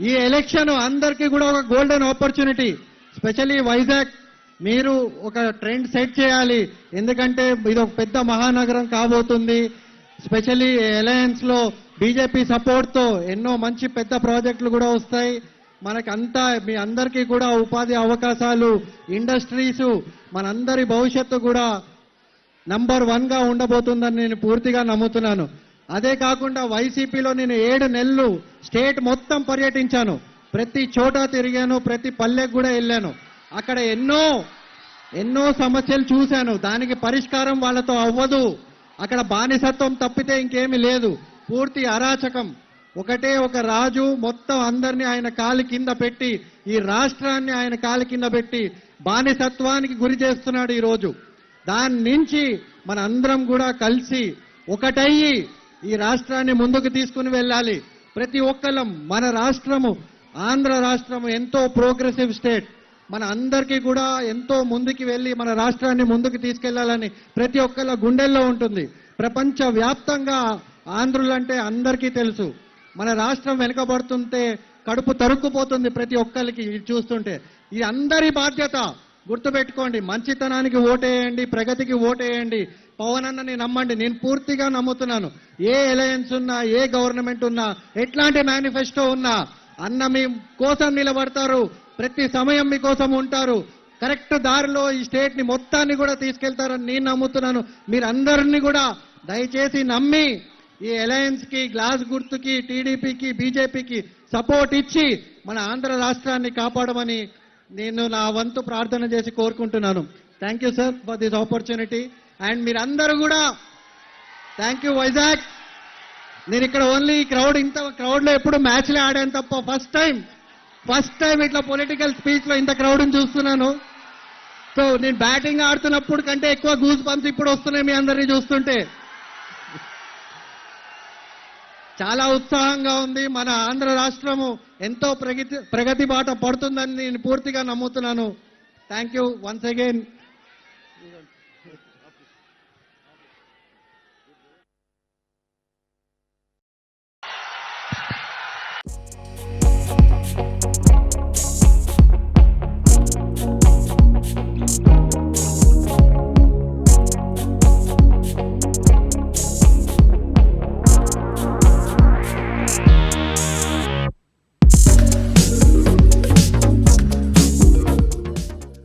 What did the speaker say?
ఈ ఎలక్షన్ అందరికీ కూడా ఒక గోల్డెన్ ఆపర్చునిటీ. స్పెషల్లీ వైజాగ్. మీరు ఒక ట్రెండ్ సెట్ చేయాలి. ఎందుకంటే ఇది ఒక పెద్ద మహానగరం కాబోతుంది. స్పెషల్లీ అలయన్స్లో బీజేపీ సపోర్ట్తో ఎన్నో మంచి పెద్ద ప్రాజెక్టులు కూడా వస్తాయి. మనకంతా మీ అందరికీ కూడా ఉపాధి అవకాశాలు ఇండస్ట్రీస్ మనందరి భవిష్యత్తు కూడా నంబర్ వన్గా ఉండబోతుందని నేను పూర్తిగా నమ్ముతున్నాను. అదే కాకుండా వైసీపీలో నేను ఏడు నెలలు స్టేట్ మొత్తం పర్యటించాను. ప్రతి చోట తిరిగాను ప్రతి పల్లెకు కూడా వెళ్ళాను. అక్కడ ఎన్నో ఎన్నో సమస్యలు చూశాను. దానికి పరిష్కారం వాళ్ళతో అవ్వదు. అక్కడ బానిసత్వం తప్పితే ఇంకేమీ లేదు. పూర్తి అరాచకం. ఒకటే ఒక రాజు మొత్తం అందరినీ ఆయన కాలి కింద పెట్టి ఈ రాష్ట్రాన్ని ఆయన కాలి కింద పెట్టి బానిసత్వానికి గురి చేస్తున్నాడు ఈరోజు. దాని నుంచి మన అందరం కూడా కలిసి ఒకటయ్యి ఈ రాష్ట్రాన్ని ముందుకు తీసుకుని వెళ్ళాలి. ప్రతి ఒక్కళ్ళం మన రాష్ట్రము ఆంధ్ర రాష్ట్రము ఎంతో ప్రోగ్రెసివ్ స్టేట్. మన అందరికీ కూడా ఎంతో ముందుకు వెళ్ళి మన రాష్ట్రాన్ని ముందుకు తీసుకెళ్ళాలని ప్రతి ఒక్కళ్ళ గుండెల్లో ఉంటుంది. ప్రపంచ వ్యాప్తంగా ఆంధ్రులంటే అందరికీ తెలుసు. మన రాష్ట్రం వెనుకబడుతుంటే కడుపు తరుక్కుపోతుంది ప్రతి ఒక్కరికి ఇది చూస్తుంటే. ఇది అందరి బాధ్యత. గుర్తుపెట్టుకోండి మంచితనానికి ఓటేయండి ప్రగతికి ఓటేయండి. పవన్ అన్నని నమ్మండి నేను పూర్తిగా నమ్ముతున్నాను. ఏ ఎలయన్స్ ఉన్నా ఏ గవర్నమెంట్ ఉన్నా ఎట్లాంటి మేనిఫెస్టో ఉన్నా అన్న మీ కోసం నిలబడతారు ప్రతి సమయం మీకోసం ఉంటారు. కరెక్ట్ దారిలో ఈ స్టేట్ని మొత్తాన్ని కూడా తీసుకెళ్తారని నేను నమ్ముతున్నాను. మీరందరినీ కూడా దయచేసి నమ్మి ఈ అలయన్స్కి గ్లాస్ గుర్తుకి టీడీపీకి బీజేపీకి సపోర్ట్ ఇచ్చి మన ఆంధ్ర రాష్ట్రాన్ని కాపాడమని నేను నా వంతు ప్రార్థన చేసి కోరుకుంటున్నాను. Thank you sir for this opportunity and మీరందరూ కూడా థ్యాంక్ యూ వైజాగ్ నేను ఇక్కడ ఓన్లీ క్రౌడ్ ఇంత క్రౌడ్లో ఎప్పుడు మ్యాచ్లే ఆడాను తప్ప ఫస్ట్ టైం ఫస్ట్ టైం ఇట్లా పొలిటికల్ స్పీచ్లో ఇంత క్రౌడ్ చూస్తున్నాను. సో నేను బ్యాటింగ్ ఆడుతున్నప్పుడు కంటే ఎక్కువ గూస్ పంప్స్ ఇప్పుడు వస్తున్నాయి మీ అందరినీ చూస్తుంటే. చాలా ఉత్సాహంగా ఉంది. మన ఆంధ్ర రాష్ట్రము ఎంతో ప్రగతి ప్రగతి బాట పడుతుందని నేను పూర్తిగా నమ్ముతున్నాను. Thank you once again